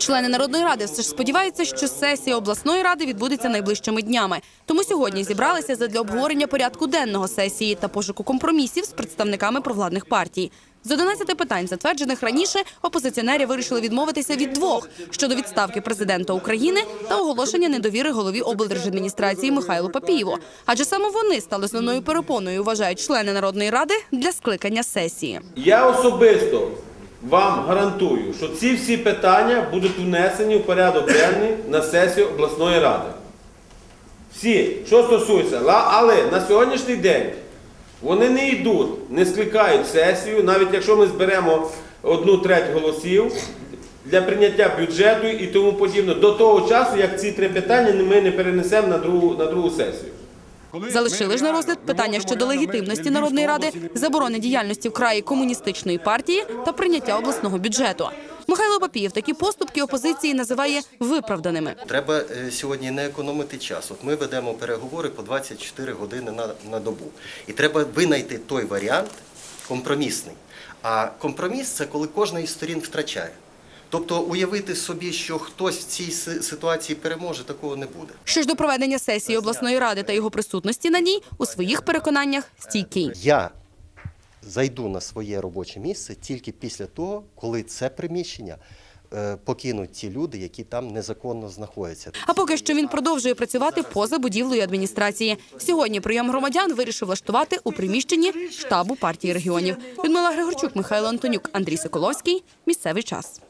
Члени народної ради все ж сподіваються, що сесія обласної ради відбудеться найближчими днями. Тому сьогодні зібралися задля обговорення порядку денного сесії та пошуку компромісів з представниками провладних партій. З 11 питань, затверджених раніше, опозиціонери вирішили відмовитися від двох щодо відставки президента України та оголошення недовіри голові облдержадміністрації Михайлу Папієву. Адже саме вони стали основною перепоною, вважають члени народної ради для скликання сесії. Я особисто вам гарантую, що ці всі питання будуть внесені в порядок денний на сесію обласної ради. Всі, що стосується, але на сьогоднішній день вони не йдуть, не скликають сесію, навіть якщо ми зберемо одну треть голосів для прийняття бюджету і тому подібне, до того часу, як ці три питання ми не перенесемо на другу, на другу сесію. Залишили ж на розгляд питання щодо легітимності народної ради, заборони діяльності в краї комуністичної партії та прийняття обласного бюджету. Михайло Папієв такі поступки опозиції називає виправданими. Треба е, сьогодні не економити час. От ми ведемо переговори по 24 години на, на добу. І треба винайти той варіант компромісний. А компроміс це коли кожна із сторін втрачає. Тобто уявити собі, що хтось в цій ситуації переможе, такого не буде. Що ж до проведення сесії обласної ради та його присутності на ній у своїх переконаннях стійкий. Я зайду на своє робоче місце тільки після того, коли це приміщення е, покинуть ті люди, які там незаконно знаходяться. А поки що він продовжує працювати поза будівлею адміністрації. Сьогодні прийом громадян вирішив влаштувати у приміщенні штабу партії регіонів. Людмила Григорчук, Михайло Антонюк, Андрій Соколовський. Місцевий час.